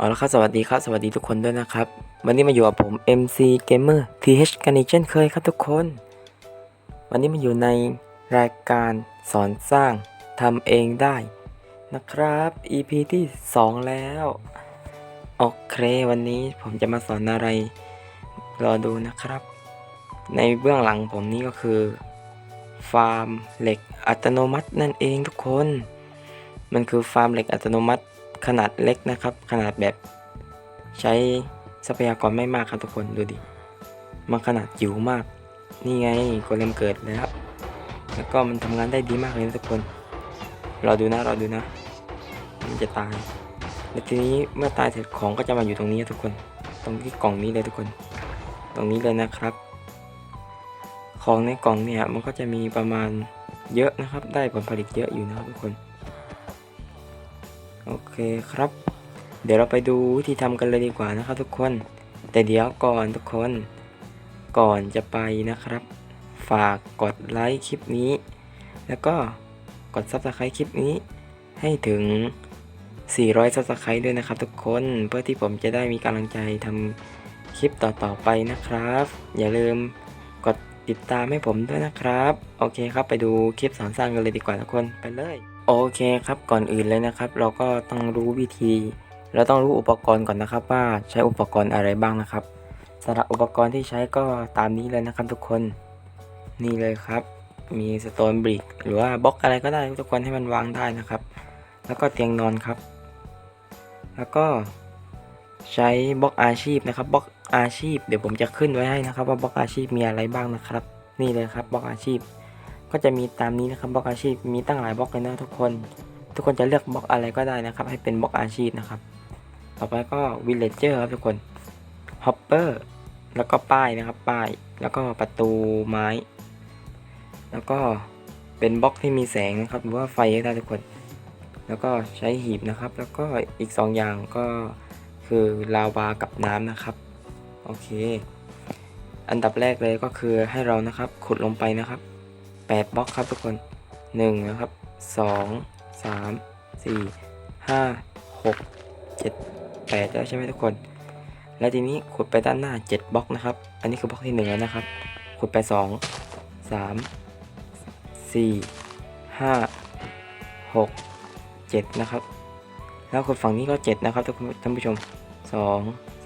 เอาละครับสวัสดีครับ สวัสดีทุกคนด้วยนะครับ วันนี้มาอยู่กับผม MC Gamer TH กันอีกเช่นเคยครับทุกคน วันนี้มาอยู่ในรายการสอนสร้างทำเองได้นะครับ EP ที่ 2 แล้วโอเควันนี้ผมจะมาสอนอะไร รอดูนะครับ ในเบื้องหลังผมนี้ก็คือ ฟาร์มเหล็กอัตโนมัตินั่นเองทุกคน มันคือฟาร์มเหล็กอัตโนมัติ ขนาดเล็กนะครับ ขนาดแบบใช้ทรัพยากรไม่มากครับทุกคนดูดิมันขนาดจิ๋วมาก นี่ไงโกเลมเกิดแล้ว แล้วก็มันทำงานได้ดีมากเลยนะทุกคนรอดูนะรอดูนะ มันจะตายแล้วทีนี้เมื่อตายเสร็จของก็จะมาอยู่ตรงนี้ทุกคน ตรงที่กล่องนี้เลยทุกคน ตรงนี้เลยนะครับ ของในกล่องเนี่ยมันก็จะมีประมาณเยอะนะครับ ได้ผลผลิตเยอะอยู่นะครับทุกคน โอเคครับ เดี๋ยวเราไปดูวิธีทำกันเลยดีกว่านะครับทุกคน แต่เดี๋ยวก่อนทุกคน ก่อนจะไปนะครับ ฝากกดไลค์คลิปนี้ แล้วก็กด Subscribe คลิปนี้ ให้ถึง 400 Subscribe ด้วยนะครับ ทุกคนเพื่อที่ผมจะได้มีกำลังใจทำคลิปต่อๆไปนะครับ อย่าลืม ติดตามให้ผมด้วยนะครับ โอเคครับไปดูคลิปสอนสร้างกันเลยดีกว่าทุกคนไปเลย โอเคครับก่อนอื่นเลยนะครับ เราก็ต้องรู้วิธี เราต้องรู้อุปกรณ์ก่อนนะครับ ว่าใช้อุปกรณ์อะไรบ้างนะครับสำหรับอุปกรณ์ที่ใช้ก็ตามนี้เลยนะครับทุกคน นี่เลยครับ มีสโตนบริกหรือว่าบล็อกอะไรก็ได้ทุกคนให้มันวางได้นะครับ แล้วก็เตียงนอนครับ แล้วก็ใช้บล็อกอาชีพนะครับบล็อก อาชีพ เดี๋ยวผมจะขึ้นไว้ให้นะครับ ว่าบล็อกอาชีพมีอะไรบ้างนะครับ นี่เลยครับบล็อกอาชีพ ก็จะมีตามนี้นะครับบล็อกอาชีพมีตั้งหลายบล็อกเลยนะทุกคน ทุกคนจะเลือกบล็อกอะไรก็ได้นะครับ ให้เป็นบล็อกอาชีพนะครับ ต่อไปก็วิลเลจเจอร์ครับทุกคนฮอปเปอร์แล้วก็ป้ายนะครับป้ายแล้วก็ประตูไม้ แล้วก็เป็นบล็อกที่มีแสงนะครับหรือว่าไฟก็ได้ทุกคน แล้วก็ใช้หีบนะครับ แล้วก็อีก 2 อย่างก็คือลาวากับน้ำนะครับ โอเค อันดับแรกเลยก็คือให้เรานะครับขุดลงไปนะครับ8บล็อกครับทุกคน1นะครับ2 3 4 5 6 7 8แล้วใช่ไหมทุกคน แล้วทีนี้ขุดไปด้านหน้า 7บล็อกนะครับ อันนี้คือบล็อกที่1แล้วนะครับ ขุดไป 2 3 4 5 6 7 นะครับ แล้วขุดฝั่งนี้ก็ 7 นะครับทุกท่านผู้ชม 2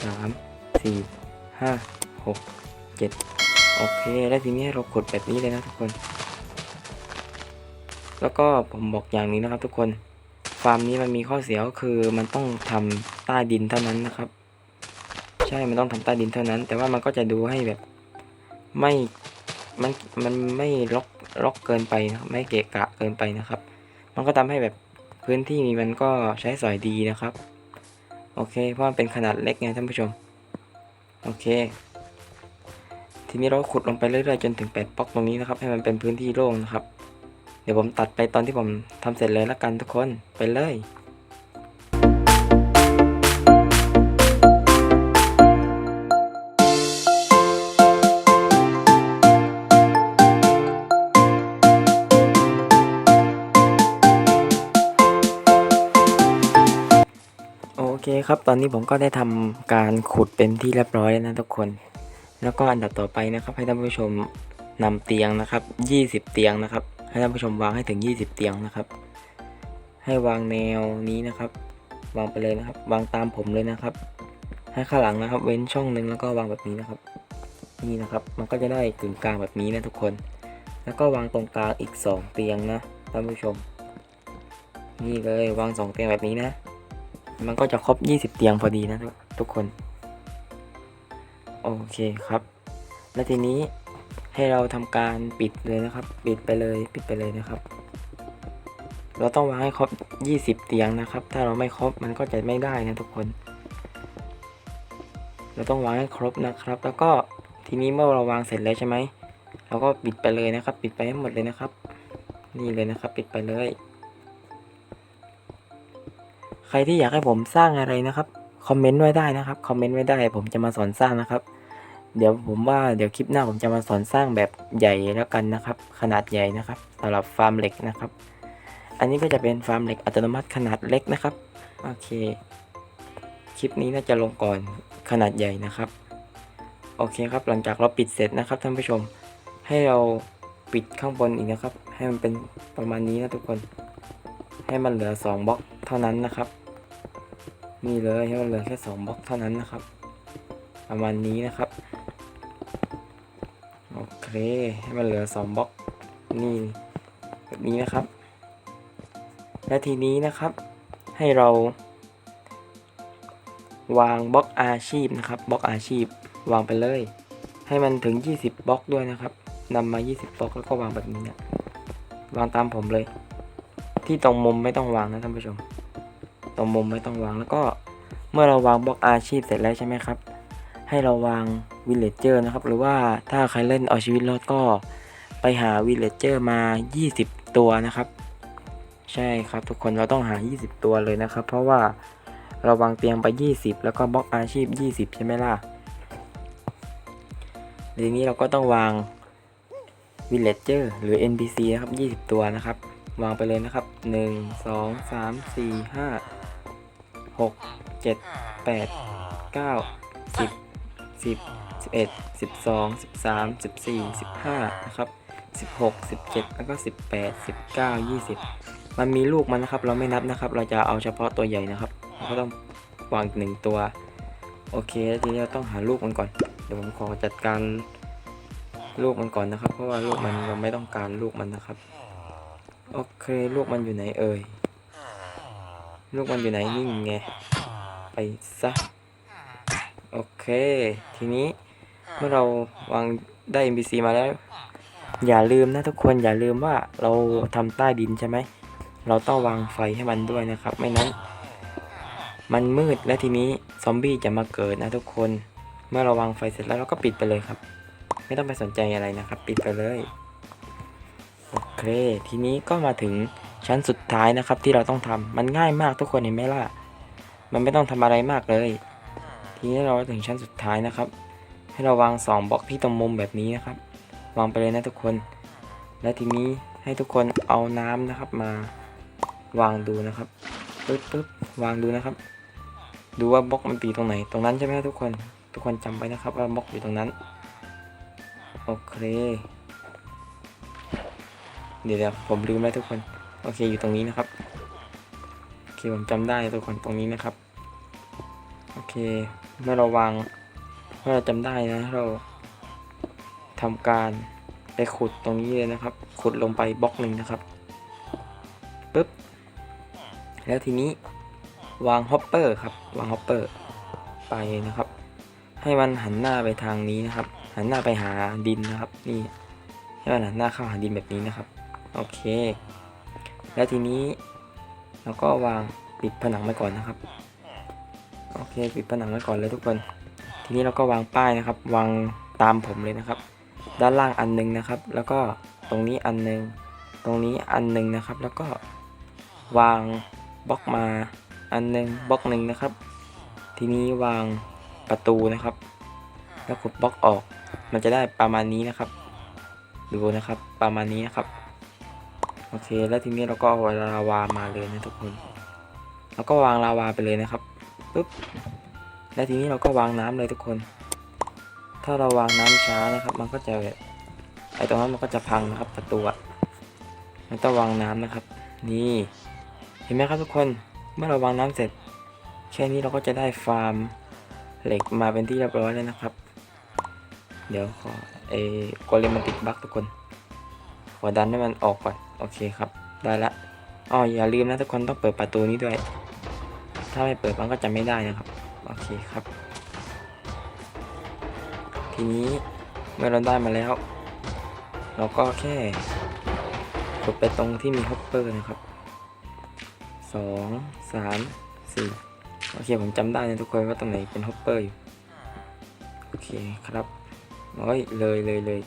3 4 5 6 7โอเค แล้วทีนี้เราขุดแบบนี้เลยนะทุกคน แล้วก็ผมบอกอย่างนี้นะครับ ทุกคน ฟาร์มนี้มันมีข้อเสียก็คือมันต้องทำใต้ดินเท่านั้นนะครับ ใช่ มันต้องทำใต้ดินเท่านั้น แต่ว่ามันก็จะดูให้แบบไม่ มัน มันไม่รกรกเกินไปนะครับ ไม่เกะกะเกินไปนะครับ มันก็ทำให้แบบพื้นที่มันก็ใช้สอยดีนะครับ โอเค เพราะมันเป็นขนาดเล็กไงท่านผู้ชม โอเค ทีนี้เราขุดลงไปเรื่อยๆจนถึง8บล็อกตรงนี้นะครับ ให้มันเป็นพื้นที่โล่งนะครับ เดี๋ยวผมตัดไปตอนที่ผมทำเสร็จเลยละกันทุกคนไปเลย ครับ ตอนนี้ผมก็ได้ทำการขุดเป็นที่เรียบร้อยแล้วนะทุกคน แล้วก็อันดับต่อไปนะครับ ให้ท่านผู้ชมนำเตียงนะครับ 20 เตียงนะครับ ให้ท่านผู้ชมวางให้ถึง 20 เตียงนะครับ ให้วางแนวนี้นะครับ วางไปเลยนะครับ วางตามผมเลยนะครับ ให้ข้างหลังนะครับ เว้นช่องหนึ่งแล้วก็วางแบบนี้นะครับ นี่นะครับ มันก็จะได้กึ่งกลางแบบนี้นะทุกคน แล้วก็วางตรงกลางอีก 2 เตียงนะท่านผู้ชม นี่เลยวาง 2 เตียงแบบนี้นะ มันก็จะครบ 20 เตียงพอดีนะทุกคน โอเคครับ แล้วทีนี้ให้เราทำการปิดเลยนะครับ ปิดไปเลย ปิดไปเลยนะครับ เราต้องวางให้ครบ 20 เตียงนะครับ ถ้าเราไม่ครบมันก็จะไม่ได้นะทุกคน เราต้องวางให้ครบนะครับ แล้วก็ทีนี้เมื่อเราวางเสร็จแล้วใช่ไหมเราก็ปิดไปเลยนะครับ ปิดไปให้หมดเลยนะครับ นี่เลยนะครับ ปิดไปเลย รที่อยากให้ผมสร้างอะไรนะครับคอมเมนต์ไว้ได้นะครับคอมเมนต์ไว้ได้ ผมจะมาสอนสร้างนะครับ เดี๋ยวผมว่าเดี๋ยวคลิปหน้าผมจะมาสอนสร้างแบบใหญ่แล้วกันนะครับ ขนาดใหญ่นะครับสำหรับฟาร์มเหล็กนะครับ อันนี้ก็จะเป็นฟาร์มเหล็กอัตโนมัติขนาดเล็กนะครับโอเค คลิปนี้น่าจะลงก่อนขนาดใหญ่นะครับ โอเคครับหลังจากเราปิดเสร็จนะครับท่านผู้ชม ให้เราปิดข้างบนอีกนะครับ ให้มันเป็นประมาณนี้นะทุกคน ให้มันเหลือ2บล็อกเท่านั้นนะครับ นี่เลยให้มันเหลือแค่2บล็อกเท่านั้นนะครับ ประมาณนี้นะครับ โอเค ให้มันเหลือ2บล็อกนี่แบบนี้นะครับ และทีนี้นะครับ ให้เรา วางบล็อกอาชีพนะครับบล็อกอาชีพวางไปเลย ให้มันถึง 20บล็อกด้วยนะครับนำมา 20บล็อกแล้วก็วางแบบนี้เนี่ยวางตามผมเลย ที่ตรงมุมไม่ต้องวางนะท่านผู้ชม ตรงมุมไม่ต้องวางแล้วก็เมื่อเราวางบล็อกอาชีพเสร็จแล้วใช่ไหมครับ ให้เราวางวิลเลจเจอร์นะครับ หรือว่าถ้าใครเล่นเอาชีวิตรอดก็ไปหาวิลเลจเจอร์มา 20 ตัวนะครับ ใช่ครับทุกคนเราต้องหา 20 ตัวเลยนะครับ เพราะว่าเราวางเตียงไป 20 แล้วก็บล็อกอาชีพ 20 ใช่ไหมล่ะทีนี้เราก็ต้องวาง villager หรือ NPC นะครับ 20 ตัวนะครับ วางไปเลยนะครับ 1 2 3 4 5 6 7 8 9 10 10 11 12 13 14 15นะครับ16 17แล้วก็18 19 20มันมีลูกมันนะครับ เราไม่นับนะครับ เราจะเอาเฉพาะตัวใหญ่นะครับเราก็ต้องวางหนึ่งตัว โอเคแล้วทีนี้เราต้องหาลูกมันก่อน เดี๋ยวผมขอจัดการลูกมันก่อนนะครับ เพราะว่าลูกมันเราไม่ต้องการลูกมันนะครับ โอเค ลูกมันอยู่ไหนเอ่ย ลูกมันอยู่ไหนนี่ไง ไปซะ โอเค ทีนี้เมื่อเราวางได้ NPC มาแล้ว อย่าลืมนะทุกคนอย่าลืมว่าเราทำใต้ดินใช่ไหม เราต้องวางไฟให้มันด้วยนะครับ ไม่นั้น มันมืดและทีนี้ซอมบี้จะมาเกิดนะทุกคน เมื่อเราวางไฟเสร็จแล้วเราก็ปิดไปเลยครับ ไม่ต้องไปสนใจอะไรนะครับ ปิดไปเลย โอเค ทีนี้ก็มาถึง ชั้นสุดท้ายนะครับที่เราต้องทำมันง่ายมากทุกคนเห็นไหมล่ะ มันไม่ต้องทำอะไรมากเลย ทีนี้เราถึงชั้นสุดท้ายนะครับ ให้เราวางสองบล็อกที่ตรงมุมแบบนี้นะครับ วางไปเลยนะทุกคน และทีนี้ให้ทุกคนเอาน้ำนะครับมาวางดูนะครับปึ๊บปึ๊บวางดูนะครับ ดูว่าบล็อกมันตีตรงไหน ตรงนั้นใช่ไหมทุกคน ทุกคนจำไว้นะครับ ว่าบล็อกอยู่ตรงนั้น โอเค เดี๋ยวเดี๋ยวผมลืมแล้วทุกคน โอเคอยู่ตรงนี้นะครับโอเคผมจำได้ทุกคนตรงนี้นะครับโอเคเมื่อเราวางเมื่อเราจำได้นะเราทำการไปขุดตรงนี้เลยนะครับ ขุดลงไปบล็อกหนึ่งนะครับปึ๊บแล้วทีนี้วางฮอปเปอร์ครับวางฮอปเปอร์ไปนะครับ ให้มันหันหน้าไปทางนี้นะครับ หันหน้าไปหาดินนะครับ นี่ให้มันหันหน้าเข้าหาดินแบบนี้นะครับ โอเค แล้วทีนี้เราก็วางปิดผนังไว้ก่อนนะครับ โอเคปิดผนังไว้ก่อนเลยทุกคน ทีนี้เราก็วางป้ายนะครับ วางตามผมเลยนะครับ ด้านล่างอันหนึงนะครับ แล้วก็ตรงนี้อันหนึง ตรงนี้อันหนึงนะครับ แล้วก็วางบล็อกมาอันหนึงบล็อกหนึ่งนะครับ ทีนี้วางประตูนะครับ แล้วขุดบล็อกออก มันจะได้ประมาณนี้นะครับ ดูนะครับประมาณนี้นะครับ โอเค แล้วทีนี้เราก็เอาลาวามาเลยนะทุกคน แล้วก็วางลาวาไปเลยนะครับปึ๊บและทีนี้เราก็วางน้ำเลยทุกคน ถ้าเราวางน้ำช้านะครับ มันก็จะแบบไอตรงนั้นมันก็จะพังนะครับประตูมันต้องวางน้ำนะครับ นี่ เห็นไหมครับทุกคน เมื่อเราวางน้ำเสร็จ แค่นี้เราก็จะได้ฟาร์มเหล็กมาเป็นที่เรียบร้อยแล้วนะครับ เดี๋ยวขอเอโกเลมมันติดบั๊กทุกคน อดันให้มันออกก่อนโอเคครับ ได้ละอ๋ออย่าลืมนะทุกคนต้องเปิดประตูนี้ด้วย ถ้าไม่เปิดมันก็จะไม่ได้นะครับ โอเคครับ ทีนี้เมื่อเราได้มาแล้ว เราก็แค่กดไปตรงที่มีฮอปเปอร์นะครับสองสามสี่โอเคผมจำได้นะทุกคนว่าตรงไหนเป็นฮอปเปอร์อยู่ โอเคครับโอ้ยเลยเลยเลย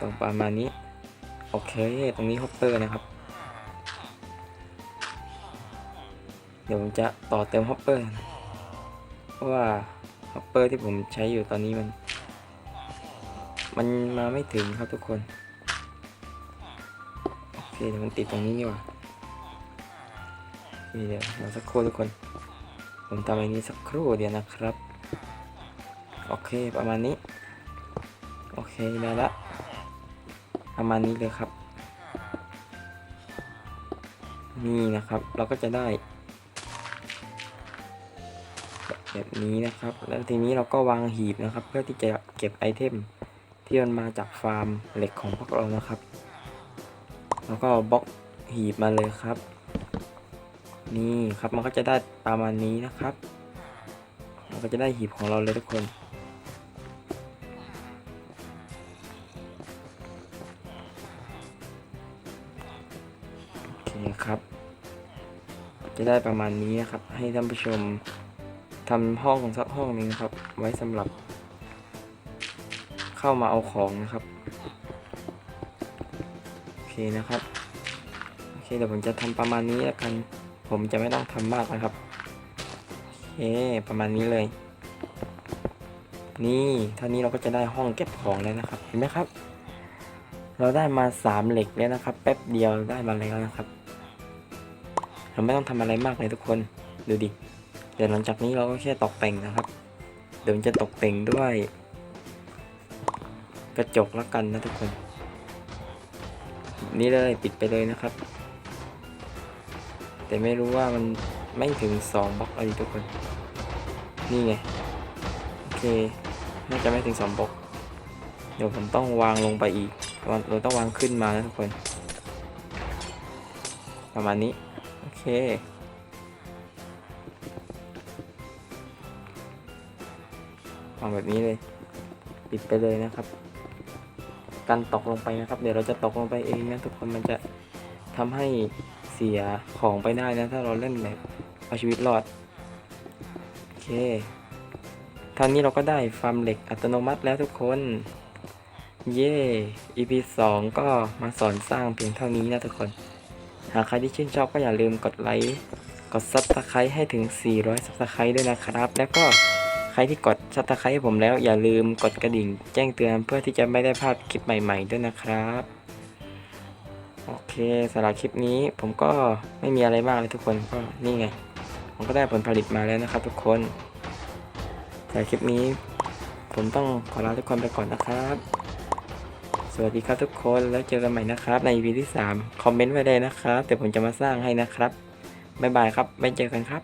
ตรงประมาณนี้ โอเค ตรงนี้ฮอปเปอร์นะครับ เดี๋ยวผมจะต่อเติมฮอปเปอร์เพราะว่าฮอปเปอร์ที่ผมใช้อยู่ตอนนี้มัน มันมาไม่ถึงครับทุกคน โอเคเดี๋ยวมันติดตรงนี้นี่หว่าเคเดี๋ยวเราสักครู่ทุกคน ผมทำอันนี้สักครู่เดียวนะครับ โอเคประมาณนี้ โอเคได้ละ ประมาณนี้เลยครับ นี่นะครับเราก็จะได้ แบบนี้นะครับ แล้วทีนี้เราก็วางหีบนะครับ เพื่อที่จะเก็บไอเทมที่มันมาจากฟาร์มเหล็กของพวกเรานะครับ แล้วก็บล็อกหีบมาเลยครับ นี่ครับมันก็จะได้ประมาณนี้นะครับ เราก็จะได้หีบของเราเลยทุกคน จะได้ประมาณนี้นะครับ ให้ท่านผู้ชมทำห้องสักห้องนึงครับ ไว้สำหรับเข้ามาเอาของนะครับ โอเคนะครับ โอเคเดี๋ยวผมจะทำประมาณนี้แล้วกัน ผมจะไม่ต้องทำมากนะครับ โอเคประมาณนี้เลย นี่เท่านี้เราก็จะได้ห้องเก็บของแล้วนะครับ เห็นไหมครับ เราได้มาสามเหล็กแล้วนะครับ แป๊บเดียวได้มาแล้วนะครับ เราไม่ต้องทำอะไรมากเลยทุกคนดูดิเดี๋ยวหลังจากนี้เราก็แค่ตกแต่งนะครับ เดี๋ยวผมจะตกแต่งด้วย กระจกแล้วกันนะทุกคน นี่เลยปิดไปเลยนะครับ แต่ไม่รู้ว่ามันไม่ถึง2บล็อกเลยทุกคน นี่ไง โอเค น่าจะไม่ถึง2บล็อก เดี๋ยวผมต้องวางลงไปอีก เราต้องวางขึ้นมานะทุกคน ประมาณนี้ โอเควางแบบนี้เลย ปิดไปเลยนะครับการตกลงไปนะครับ เดี๋ยวเราจะตกลงไปเองนะทุกคนมันจะทำให้เสียของไปได้นะ ถ้าเราเล่นแบบเอาชีวิตรอด โอเคท่านี้เราก็ได้ฟาร์มเหล็กอัตโนมัติแล้วทุกคน เย่ EP 2 ก็มาสอนสร้างเพียงเท่านี้นะทุกคน หากใครที่ชื่นชอบก็อย่าลืมกดไลค์ กดซับสไครต์ให้ถึง 400ซับสไครต์ด้วยนะครับ แล้วก็ใครที่กดซับสไครต์ให้ผมแล้วอย่าลืมกดกระดิ่งแจ้งเตือนเพื่อที่จะไม่ได้พลาดคลิปใหม่ ๆ ด้วยนะครับ โอเคสำหรับคลิปนี้ผมก็ไม่มีอะไรมากเลยทุกคนก็นี่ไง ผมก็ได้ผลผลิตมาแล้วนะครับ ทุกคนสำหรับคลิปนี้ ผมต้องขอลาทุกคนไปก่อนนะครับ สวัสดีครับทุกคนแล้วเจอกันใหม่นะครับใน EP ที่ 3 คอมเมนต์ไว้เลยนะครับเดี๋ยวผมจะมาสร้างให้นะครับ บ๊ายบายครับ ไว้เจอกันครับ